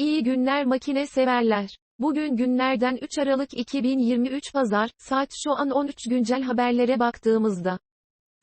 İyi günler makine severler. Bugün günlerden 3 Aralık 2023 Pazar, saat şu an 13 güncel haberlere baktığımızda.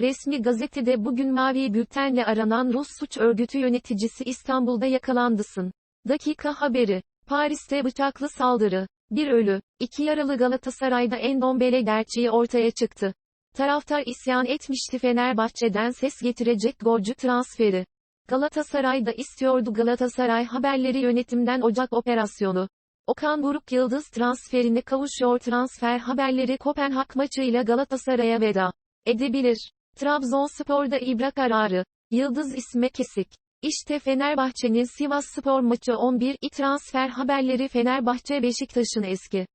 Resmi gazetede bugün Mavi Bülten'le aranan Rus suç örgütü yöneticisi İstanbul'da yakalandısın. Dakika haberi. Paris'te bıçaklı saldırı. Bir ölü, iki yaralı Galatasaray'da Endombele gerçeği ortaya çıktı. Taraftar isyan etmişti Fenerbahçe'den ses getirecek golcü transferi. Galatasaray'da istiyordu Galatasaray haberleri yönetimden Ocak operasyonu. Okan Buruk Yıldız transferine kavuşuyor transfer haberleri Kopenhag maçıyla Galatasaray'a veda edebilir. Trabzonspor'da ibra kararı. Yıldız isme kesik. İşte Fenerbahçe'nin Sivas Spor maçı 11 i transfer haberleri Fenerbahçe Beşiktaş'ın eski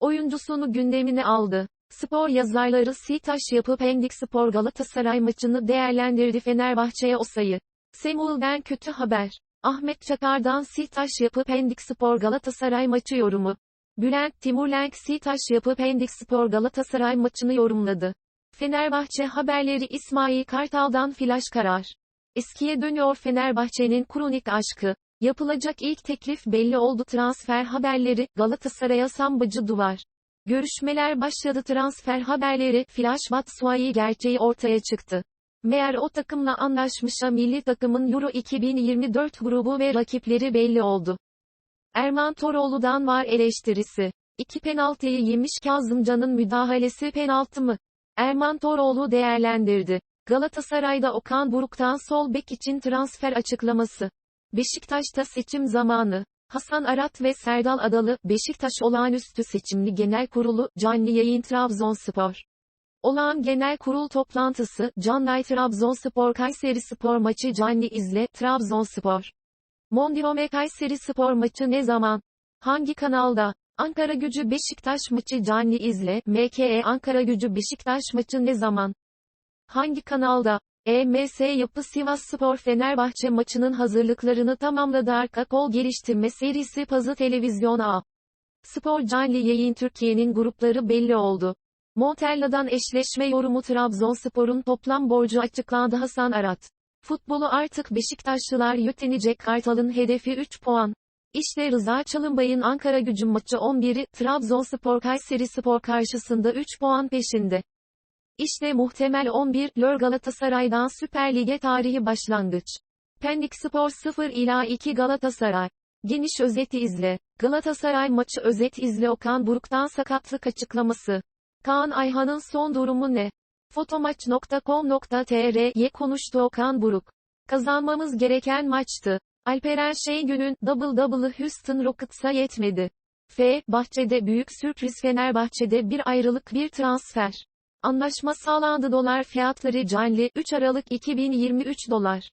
oyuncusunu gündemine aldı. Spor yazarları Sitaş yapıp Pendik Spor Galatasaray maçını değerlendirdi Fenerbahçe'ye o sayı. Semul'den kötü haber. Ahmet Çakar'dan Sitaş yapıp Pendik Spor Galatasaray maçı yorumu. Bülent Timurlenk Sitaş yapıp Pendik Spor Galatasaray maçını yorumladı. Fenerbahçe haberleri İsmail Kartal'dan flash karar. Eskiye dönüyor Fenerbahçe'nin kronik aşkı. Yapılacak ilk teklif belli oldu transfer haberleri, Galatasaray'a sambacı duvar. Görüşmeler başladı transfer haberleri, Flash Batshuayi gerçeği ortaya çıktı. Meğer o takımla anlaşmışa milli takımın Euro 2024 grubu ve rakipleri belli oldu. Erman Toroğlu'dan var eleştirisi. İki penaltıyı yemiş Kazımcan'ın müdahalesi penaltı mı? Erman Toroğlu değerlendirdi. Galatasaray'da Okan Buruk'tan sol bek için transfer açıklaması. Beşiktaş'ta seçim zamanı. Hasan Arat ve Serdal Adalı, Beşiktaş Olağanüstü Seçimli Genel Kurulu, canlı yayın Trabzonspor. Olağan Genel Kurul toplantısı, Canlay Trabzonspor Kayseri Spor maçı canlı izle, Trabzonspor. Mondiome Kayseri Spor maçı ne zaman? Hangi kanalda? Ankara Gücü Beşiktaş maçı canlı izle, MKE Ankara Gücü Beşiktaş maçı ne zaman? Hangi kanalda? EMS Yapı Sivas Spor Fenerbahçe maçının hazırlıklarını tamamladı arka kol geliştirme serisi Pazı Televizyon A. Spor canlı yayın Türkiye'nin grupları belli oldu. Montella'dan eşleşme yorumu Trabzonspor'un toplam borcu açıklandı Hasan Arat. Futbolu artık Beşiktaşlılar yötenecek Kartal'ın hedefi 3 puan. İşte Rıza Çalınbay'ın Ankara gücü maçı 11'i, Trabzonspor Kayseri Spor karşısında 3 puan peşinde. İşte muhtemel 11, Lör Galatasaray'dan Süper Lig'e tarihi başlangıç. Pendik Spor 0 ila 2 Galatasaray. Geniş özeti izle. Galatasaray maçı özet izle Okan Buruk'tan sakatlık açıklaması. Kaan Ayhan'ın son durumu ne? Fotomaç.com.tr'ye konuştu Okan Buruk. Kazanmamız gereken maçtı. Alperen Şengün'ün double double'ı Houston Rockets'a yetmedi. F. Bahçede büyük sürpriz Fenerbahçe'de bir ayrılık bir transfer. Anlaşma sağlandı dolar fiyatları canlı 3 Aralık 2023 dolar.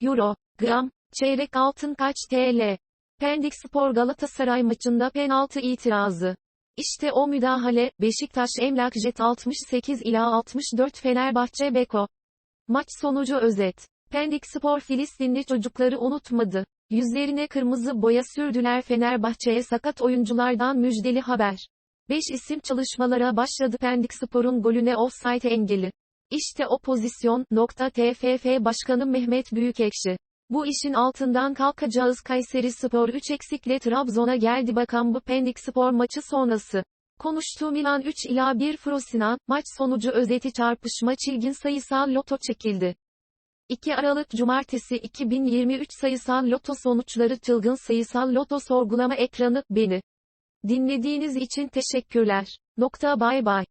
Euro, gram, çeyrek altın kaç TL? Pendik Spor Galatasaray maçında penaltı itirazı. İşte o müdahale, Beşiktaş Emlak Jet 68 ila 64 Fenerbahçe Beko. Maç sonucu özet. Pendik Spor Filistinli çocukları unutmadı. Yüzlerine kırmızı boya sürdüler Fenerbahçe'ye sakat oyunculardan müjdeli haber. 5 isim çalışmalara başladı Pendik Spor'un golüne offside engeli. İşte o pozisyon, nokta TFF Başkanı Mehmet Büyükekşi. Bu işin altından kalkacağız Kayseri Spor 3 eksikle Trabzon'a geldi bakan bu Pendik Spor maçı sonrası. Konuştuğu Milan 3 ila 1 Frosina, maç sonucu özeti çarpışma çilgin sayısal loto çekildi. 2 Aralık Cumartesi 2023 sayısal loto sonuçları çılgın sayısal loto sorgulama ekranı, beni. Dinlediğiniz için teşekkürler. Nokta bay bay.